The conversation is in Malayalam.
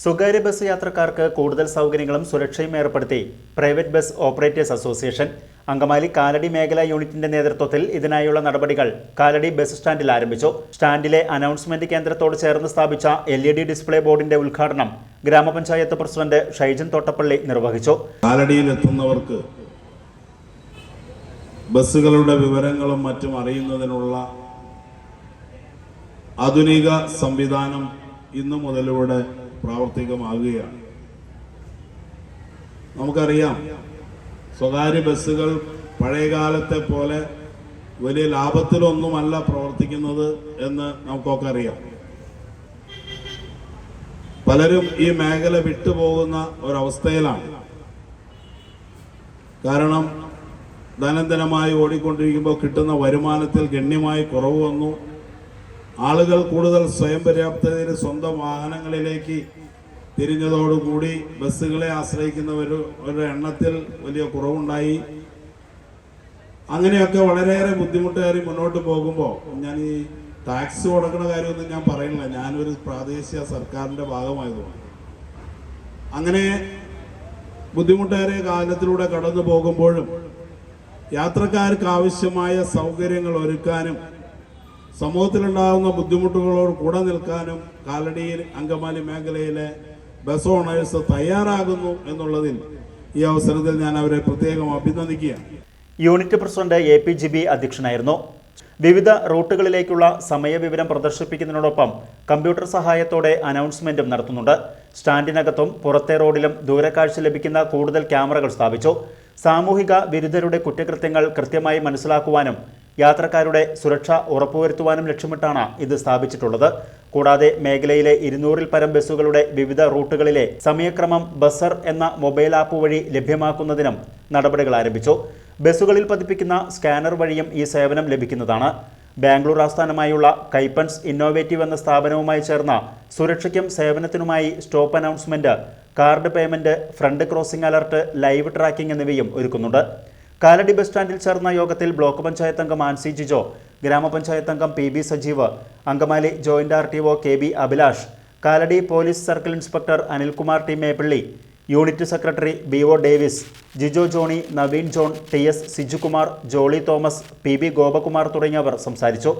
സ്വകാര്യ ബസ് യാത്രക്കാർക്ക് കൂടുതൽ സൗകര്യങ്ങളും സുരക്ഷയും ഏർപ്പെടുത്തി private bus operators association Angamaly Kalady മേഖലാ യൂണിറ്റിന്റെ നേതൃത്വത്തിൽ ഇതിനായുള്ള നടപടികൾ കാലടി ബസ് സ്റ്റാൻഡിൽ ആരംഭിച്ചു. സ്റ്റാൻഡിലെ അനൗൺസ്മെന്റ് കേന്ദ്രത്തോട് ചേർന്ന് സ്ഥാപിച്ച എൽ ഇ ഡി ഡിസ്പ്ലേ ബോർഡിന്റെ ഉദ്ഘാടനം ഗ്രാമപഞ്ചായത്ത് പ്രസിഡന്റ് ഷൈജൻ തോട്ടപ്പള്ളി നിർവഹിച്ചു. കാലടിയിൽ എത്തുന്നവർക്ക് ബസ്സുകളുടെ വിവരങ്ങളും മറ്റും അറിയുന്നതിനുള്ള ആധുനിക സംവിധാനം ഇന്നു മുതലൂടെ പ്രാവർത്തികമാകുകയാണ്. നമുക്കറിയാം സ്വകാര്യ ബസ്സുകൾ പഴയകാലത്തെ പോലെ വലിയ ലാഭത്തിലൊന്നുമല്ല പ്രവർത്തിക്കുന്നത് എന്ന് നമുക്കൊക്കെ അറിയാം. പലരും ഈ മേഖല വിട്ടുപോകുന്ന ഒരവസ്ഥയിലാണ്. കാരണം ദൈനംദിനമായി ഓടിക്കൊണ്ടിരിക്കുമ്പോൾ കിട്ടുന്ന വരുമാനത്തിൽ ഗണ്യമായി കുറവ് വന്നു. ആളുകൾ കൂടുതൽ സ്വയം പര്യാപ്തതയിൽ സ്വന്തം വാഹനങ്ങളിലേക്ക് തിരിഞ്ഞതോടുകൂടി ബസ്സുകളെ ആശ്രയിക്കുന്നവരുടെ എണ്ണത്തിൽ വലിയ കുറവുണ്ടായി. അങ്ങനെയൊക്കെ വളരെയേറെ ബുദ്ധിമുട്ടേറി മുന്നോട്ട് പോകുമ്പോൾ ഞാൻ ഈ ടാക്സ് കൊടുക്കുന്ന കാര്യമൊന്നും ഞാൻ പറയുന്നില്ല. ഞാനൊരു പ്രാദേശിക സർക്കാരിന്റെ ഭാഗമായതുമാണ് അങ്ങനെ ബുദ്ധിമുട്ടേറിയ കാലത്തിലൂടെ കടന്നു പോകുമ്പോഴും യാത്രക്കാർക്ക് ആവശ്യമായ സൗകര്യങ്ങൾ ഒരുക്കാനും സമൂഹത്തിലുണ്ടാകുന്ന ബുദ്ധിമുട്ടുകളോട് കൂടെ നിൽക്കാനും കാലടിയിൽ അങ്കമാലി മേഖലയിലെ ബസ് ഓണേഴ്സ് തയ്യാറാകുന്നു എന്നുള്ളതിൽ ഈ അവസരത്തിൽ ഞാൻ അവരെ പ്രത്യേകം അഭിനന്ദിക്കുകയാണ്. Unit president A P G B അധ്യക്ഷനായിരുന്നു. വിവിധ റൂട്ടുകളിലേക്കുള്ള സമയവിവരം പ്രദർശിപ്പിക്കുന്നതിനോടൊപ്പം കമ്പ്യൂട്ടർ സഹായത്തോടെ അനൗൺസ്മെന്റും നടത്തുന്നുണ്ട്. സ്റ്റാൻഡിനകത്തും പുറത്തെ റോഡിലും ദൂരക്കാഴ്ച ലഭിക്കുന്ന കൂടുതൽ ക്യാമറകൾ സ്ഥാപിച്ചു. സാമൂഹിക വിരുദ്ധരുടെ കുറ്റകൃത്യങ്ങൾ കൃത്യമായി മനസ്സിലാക്കുവാനും യാത്രക്കാരുടെ സുരക്ഷ ഉറപ്പുവരുത്തുവാനും ലക്ഷ്യമിട്ടാണ് ഇത് സ്ഥാപിച്ചിട്ടുള്ളത്. കൂടാതെ മേഖലയിലെ ഇരുന്നൂറിൽ പരം ബസ്സുകളുടെ വിവിധ റൂട്ടുകളിലെ സമയക്രമം ബസ്സർ എന്ന മൊബൈൽ ആപ്പ് വഴി ലഭ്യമാക്കുന്നതിനും നടപടികൾ ആരംഭിച്ചു. ബസ്സുകളിൽ പതിപ്പിക്കുന്ന സ്കാനർ വഴിയും ഈ സേവനം ലഭിക്കുന്നതാണ്. ബാംഗ്ലൂർ ആസ്ഥാനമായുള്ള കൈപ്പൻസ് ഇന്നോവേറ്റീവ് എന്ന സ്ഥാപനവുമായി ചേർന്ന സുരക്ഷയ്ക്കും സേവനത്തിനുമായി stop announcement card payment front crossing alert live tracking എന്നിവയും ഒരുക്കുന്നുണ്ട്. കാലടി ബസ് സ്റ്റാൻഡിൽ ചേർന്ന യോഗത്തിൽ ബ്ലോക്ക് പഞ്ചായത്ത് അംഗം ആൻസി ജിജോ ഗ്രാമപഞ്ചായത്ത് അംഗം P B Sajeev Angamaly joint R T O K B Abhilash Kalady police circle inspector Anilkumar T Meppalli unit secretary B O Davis Jijo Johny Naveen John T S Sijukumar Jolly Thomas P B Gopakumar തുടങ്ങിയവർ സംസാരിച്ചു.